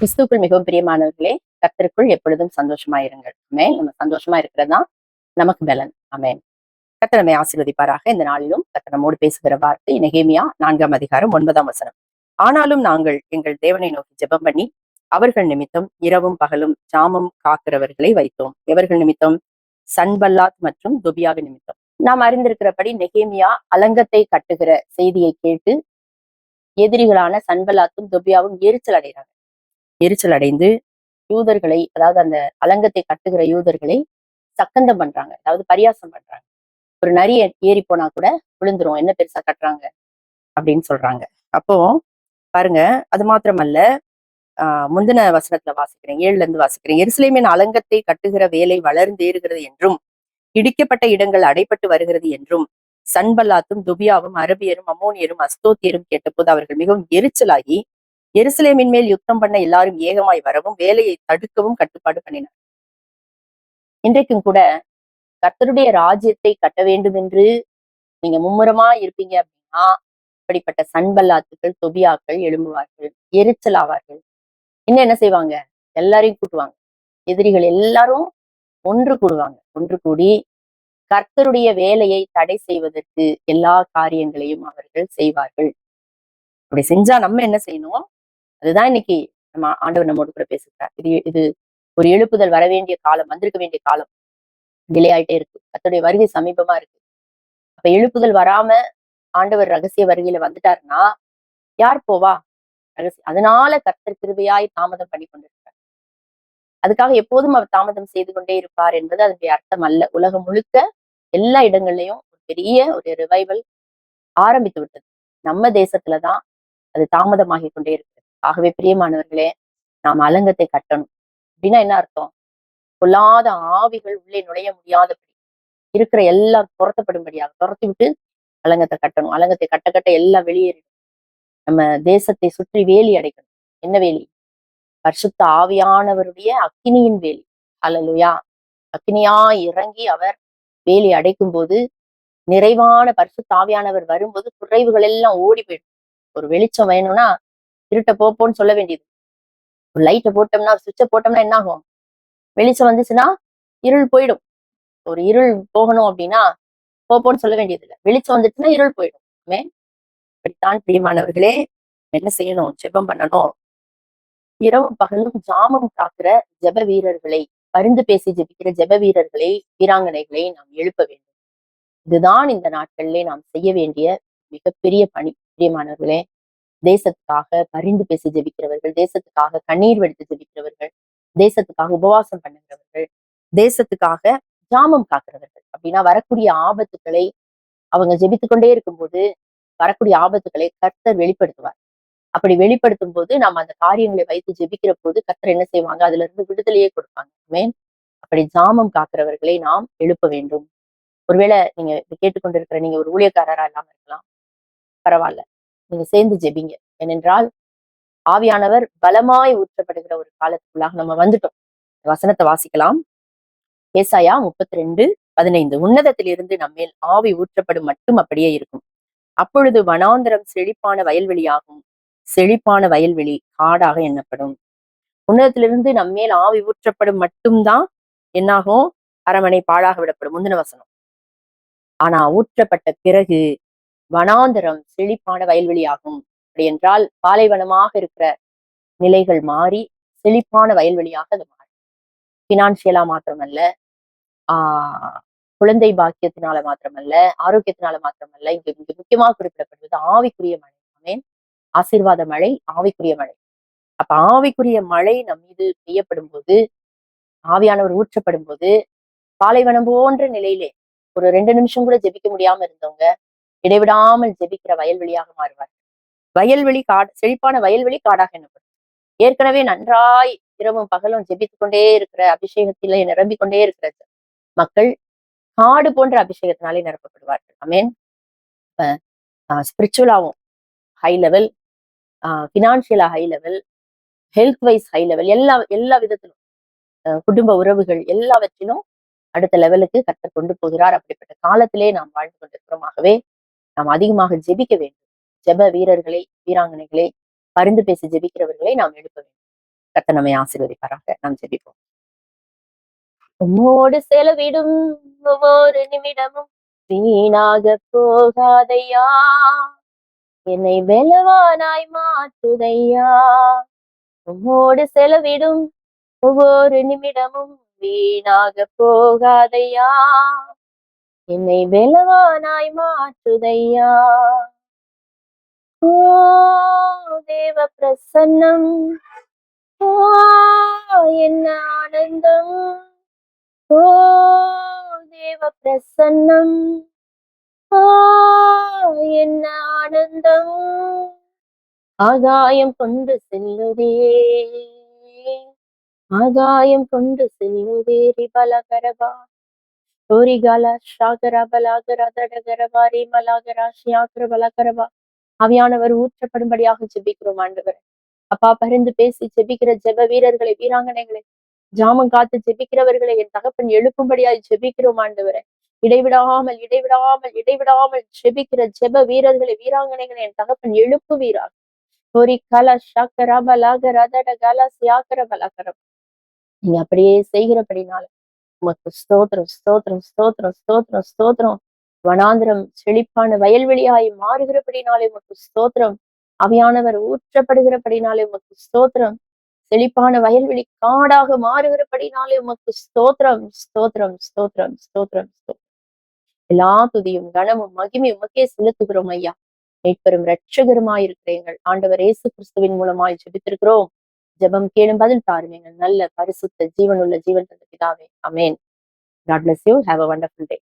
கிறிஸ்துக்குள் மிகவும் பிரியமானவர்களே கர்த்தருக்குள் எப்பொழுதும் சந்தோஷமா இருங்கள். அமேன் நம்ம சந்தோஷமா இருக்கிறது தான் நமக்கு பலன். அமேன் கத்தனமை ஆசீர்வதிப்பாராக. இந்த நாளிலும் கத்தனமோடு பேசுகிற வார்த்தை நெகேமியா நான்காம் அதிகாரம் ஒன்பதாம் வசனம். ஆனாலும் நாங்கள் எங்கள் தேவனை நோக்கி ஜெபம் பண்ணி அவர்கள் நிமித்தம் இரவும் பகலும் ஜாமம் காக்கிறவர்களை வைத்தோம். எவர்கள் நிமித்தம்? சன்பல்லாத் மற்றும் துபியாக நிமித்தம். நாம் அறிந்திருக்கிறபடி நெகேமியா அலங்கத்தை கட்டுகிற செய்தியை கேட்டு எதிரிகளான சன்பலாத்தும் துபியாவும் எரிச்சல் அடைகிறாங்க எரிச்சல் அடைந்து யூதர்களை அதாவது அந்த அலங்கத்தை கட்டுகிற யூதர்களை சக்கந்தம் பண்றாங்க. அதாவது பரியாசம் பண்றாங்க. ஒரு நரி ஏறி போனா கூட விழுந்துரும். என்ன பெருசா கட்டுறாங்க? அப்படின்னு சொல்றாங்க. அப்போ பாருங்க அது மாத்திரமல்ல ஆஹ் முந்தின வசனத்துல வாசிக்கிறேன். ஏழுல இருந்து வாசிக்கிறேன். எருசலேமின் அலங்கத்தை கட்டுகிற வேலை வளர்ந்தேறுகிறது என்றும் இடிக்கப்பட்ட இடங்கள் அடைப்பட்டு வருகிறது என்றும் சன்பல்லாத்தும் துபியாவும் அரபியரும் அம்மோனியரும் அஸ்தோத்தியரும் கேட்டபோது அவர்கள் மிகவும் எரிச்சலாகி எருசலேமின் மேல் யுத்தம் பண்ண எல்லாரும் ஏகமாய் வரவும் வேலையை தடுக்கவும் கட்டுப்பாடு பண்ணினார். இன்றைக்கும் கூட கர்த்தருடைய ராஜ்யத்தை கட்ட வேண்டும் என்று நீங்க மும்முரமா இருப்பீங்க அப்படின்னா அப்படிப்பட்ட சண்பல்லாத்துக்கள் தொபியாக்கள் எழும்புவார்கள் எரிச்சல் ஆவார்கள் இன்னும் என்ன செய்வாங்க? எல்லாரையும் கூட்டுவாங்க. எதிரிகள் எல்லாரும் ஒன்று கூடுவாங்க. ஒன்று கூடி கர்த்தருடைய வேலையை தடை செய்வதற்கு எல்லா காரியங்களையும் அவர்கள் செய்வார்கள். அப்படி செஞ்சா நம்ம என்ன செய்யணும்? அதுதான் இன்னைக்கு நம்ம ஆண்டவர் நம்மோடு கூட பேசுகிறார். இது இது ஒரு எழுப்புதல் வர வேண்டிய காலம் வந்திருக்க வேண்டிய காலம். டிலே ஆயிட்டே இருக்கு. அத்தோடைய வருகை சமீபமா இருக்கு. அப்ப எழுப்புதல் வராம ஆண்டவர் ரகசிய வருகையில வந்துட்டாருன்னா யார் போவா? ரகசிய அதனால கர்த்தர் கிருபையாய் தாமதம் பண்ணி கொண்டிருக்கிறார். அதுக்காக எப்போதும் அவர் தாமதம் செய்து கொண்டே இருப்பார் என்பது அதனுடைய அர்த்தம் அல்ல. உலகம் முழுக்க எல்லா இடங்கள்லயும் ஒரு பெரிய ஒரு ரிவைவல் ஆரம்பித்து விட்டது. நம்ம தேசத்துலதான் அது தாமதமாகி கொண்டே இருக்கு. ஆகவே பிரியமானவர்களே நாம் அலங்கத்தை கட்டணும். அப்படின்னா என்ன அர்த்தம்? பொல்லாத ஆவிகள் உள்ளே நுழைய முடியாதபடி இருக்கிற எல்லாம் துரத்தப்படும்படியாக துரத்தி விட்டு அலங்கத்தை கட்டணும். அலங்கத்தை கட்ட கட்ட எல்லாம் வெளியேறிடும். நம்ம தேசத்தை சுற்றி வேலி அடைக்கணும். என்ன வேலி? பரிசுத்த ஆவியானவருடைய அக்கினியின் வேலி. அலலுயா அக்னியா இறங்கி அவர் வேலி அடைக்கும் போது நிறைவான பரிசுத்த ஆவியானவர் வரும்போது குறைவுகள் எல்லாம் ஓடி போயிடும். ஒரு வெளிச்சம் வேணும்னா இருட்ட போப்போன்னு சொல்ல வேண்டியது. ஒரு லைட்டை போட்டோம்னா சுவிட்சை போட்டோம்னா என்ன ஆகும்? வெளிச்சம் வந்துச்சுன்னா இருள் போயிடும். ஒரு இருள் போகணும் அப்படின்னா போப்போன்னு சொல்ல வேண்டியது இல்லை. வெளிச்சம் வந்துச்சுன்னா இருள் போயிடும். மே இப்படித்தான் பிரியமானவர்களே என்ன செய்யணும்? ஜெபம் பண்ணணும். இரவும் பகலும் ஜாமம் காக்கிற ஜெப வீரர்களை பரிந்து பேசி ஜெபிக்கிற ஜெப வீரர்களை வீராங்கனைகளை நாம் எழுப்ப வேண்டும். இதுதான் இந்த நாட்களிலே நாம் செய்ய வேண்டிய மிகப்பெரிய பணி. பிரியமானவர்களே தேசத்துக்காக பரிந்து பேசி ஜெபிக்கிறவர்கள் தேசத்துக்காக கண்ணீர் வெடித்து ஜெபிக்கிறவர்கள் தேசத்துக்காக உபவாசம் பண்ணுகிறவர்கள் தேசத்துக்காக ஜாமம் காக்கிறவர்கள். அப்படின்னா வரக்கூடிய ஆபத்துக்களை அவங்க ஜெபித்துக்கொண்டே இருக்கும்போது வரக்கூடிய ஆபத்துக்களை கர்த்தர் வெளிப்படுத்துவார். அப்படி வெளிப்படுத்தும் போது நாம் அந்த காரியங்களை வைத்து ஜெபிக்கிற போது கர்த்தர் என்ன செய்வாங்க? அதுல இருந்து விடுதலையே கொடுப்பாங்க. மேன் அப்படி ஜாமம் காக்கிறவர்களை நாம் எழுப்ப வேண்டும். ஒருவேளை நீங்க கேட்டுக்கொண்டிருக்கிற நீங்க ஒரு ஊழியக்காரரா இல்லாம இருக்கலாம். பரவாயில்ல. நீங்க சேர்ந்து ஜெபிங்க. ஏனென்றால் ஆவியானவர் பலமாய் ஊற்றப்படுகிற ஒரு காலத்துக்குள்ளாக நம்ம வந்துட்டோம். வசனத்தை வாசிக்கலாம். ஏசாயா முப்பத்தி ரெண்டு பதினைந்து. உன்னதத்திலிருந்து நம்மேல் ஆவி ஊற்றப்படும் மட்டும் அப்படியே இருக்கும். அப்பொழுது வனாந்தரம் செழிப்பான வயல்வெளியாகும். செழிப்பான வயல்வெளி காடாக எண்ணப்படும். உன்னதத்திலிருந்து நம்மேல் ஆவி ஊற்றப்படும் மட்டும்தான் என்னாகும்? அரமனை பாழாக விடப்படும். முந்தின வசனம். ஆனா ஊற்றப்பட்ட பிறகு வனாந்தரம் செழிப்பான வயல்வெளி ஆகும் அப்படி என்றால் பாலைவனமாக இருக்கிற நிலைகள் மாறி செழிப்பான வயல்வெளியாக அது மாறும். பினான்சியலா மாத்திரமல்ல ஆஹ் குழந்தை பாக்கியத்தினால மாத்திரமல்ல ஆரோக்கியத்தினால மாத்திரமல்ல இங்கு மிக முக்கியமாக குறிப்பிடப்படுவது ஆவிக்குரிய மழை. ஆமேன். ஆசீர்வாத மழை ஆவிக்குரிய மழை. அப்ப ஆவிக்குரிய மழை நம் மீது பெய்யப்படும் போது ஆவியானவர் ஊற்றப்படும் போது பாலைவனம் போன்ற நிலையிலே ஒரு ரெண்டு நிமிஷம் கூட ஜெபிக்க முடியாம இருந்தவங்க இடைவிடாமல் ஜெபிக்கிற வயல்வெளியாக மாறுவார். வயல்வெளி காடு செழிப்பான வயல்வெளி காடாக என்னப்படும் ஏற்கனவே நன்றாய் இரவும் பகலும் ஜெபித்து கொண்டே இருக்கிற அபிஷேகத்திலே நிரம்பிக் கொண்டே இருக்கிறது மக்கள் காடு போன்ற அபிஷேகத்தினாலே நிரப்பப்படுவார்கள். அமேன் ஸ்பிரிச்சுவலாகவும் high level ஃபினான்ஷியலா high level health wise high level எல்லா எல்லா விதத்திலும் குடும்ப உறவுகள் எல்லாவற்றிலும் அடுத்த லெவலுக்கு கற்றுக் கொண்டு போகிறார். அப்படிப்பட்ட காலத்திலே நாம் வாழ்ந்து கொண்டிருக்கிறோமாகவே நாம் அதிகமாக ஜெபிக்க வேண்டும். ஜெப வீரர்களை வீராங்கனைகளை பரிந்து பேசி ஜெபிக்கிறவர்களை நாம் எழுப்ப வேண்டும். கத்த நம்மை ஆசீர்வதிப்பாராக. நாம் ஜெபிப்போம். உம்மோடு செலவிடும் ஒவ்வொரு நிமிடமும் வீணாக போகாதையா? என்னை வெலவானாய் மாற்றுதையா? உம்மோடு செலவிடும் ஒவ்வொரு நிமிடமும் வீணாக போகாதையா? என்னை வெலவானாய் மாற்றுதையா? ஓ தேவ பிரசன்னம். ஓ என்ன ஆனந்தம். ஓ தேவ பிரசன்னம். ஓ என்ன ஆனந்தம். ஆகாயம் கொண்டு செல்லுதே. ஆகாயம் கொண்டு செல்லுதே ரிபலகரபா ஓரிகால ஷாகரா பலாகரா தடகரபா ரிமலாகரா ஷியாகர பலகரவா அவையானவர் ஊற்றப்படும்படியாக ஜெபிக்கிறோம் ஆண்டவர் அப்பா பரிந்து பேசி ஜெபிக்கிற ஜெப வீரர்களை வீராங்கனைகளை ஜாமம் காத்து ஜெபிக்கிறவர்களை என் தகப்பன் எழுப்பும்படியாய் ஜெபிக்கிறோம் ஆண்டவரை இடைவிடாமல் இடைவிடாமல் இடைவிடாமல் ஜெபிக்கிற ஜெப வீரர்களை வீராங்கனைகளை என் தகப்பன் எழுப்புவீராக ஒரு கல ஷாக்கரா பலாகர அதட கல சியாக்கர பலாகரம் நீங்க அப்படியே செய்கிறபடினால உமக்கு ஸ்தோத்திரம் ஸ்தோத்திரம் ஸ்தோத்திரம் ஸ்தோத்திரம் ஸ்தோத்திரம். வனாந்திரம் செழிப்பான வயல்வெளியாய் மாறுகிறபடினாலே உமக்கு ஸ்தோத்திரம். அவையானவர் ஊற்றப்படுகிறபடினாலே உமக்கு ஸ்தோத்திரம். செழிப்பான வயல்வெளி காடாக மாறுகிறபடினாலே உமக்கு ஸ்தோத்திரம். ஸ்தோத்திரம் ஸ்தோத்திரம் ஸ்தோத்திரம் ஸ்தோத்திரம். எல்லா துதியும் கனமும் மகிமை உமக்கே செலுத்துகிறோம் ஐயா. மீட்பெரும் இரட்சகருமாய் ஆண்டவர் இயேசு கிறிஸ்துவின் மூலமாய் ஜெபித்திருக்கிறோம். ஜெபம் கேளும் பதில் தாரும். எங்கள் நல்ல பரிசுத்த ஜீவனுள்ள ஜீவன் தந்த பிதாவே. Amen God bless you have a wonderful day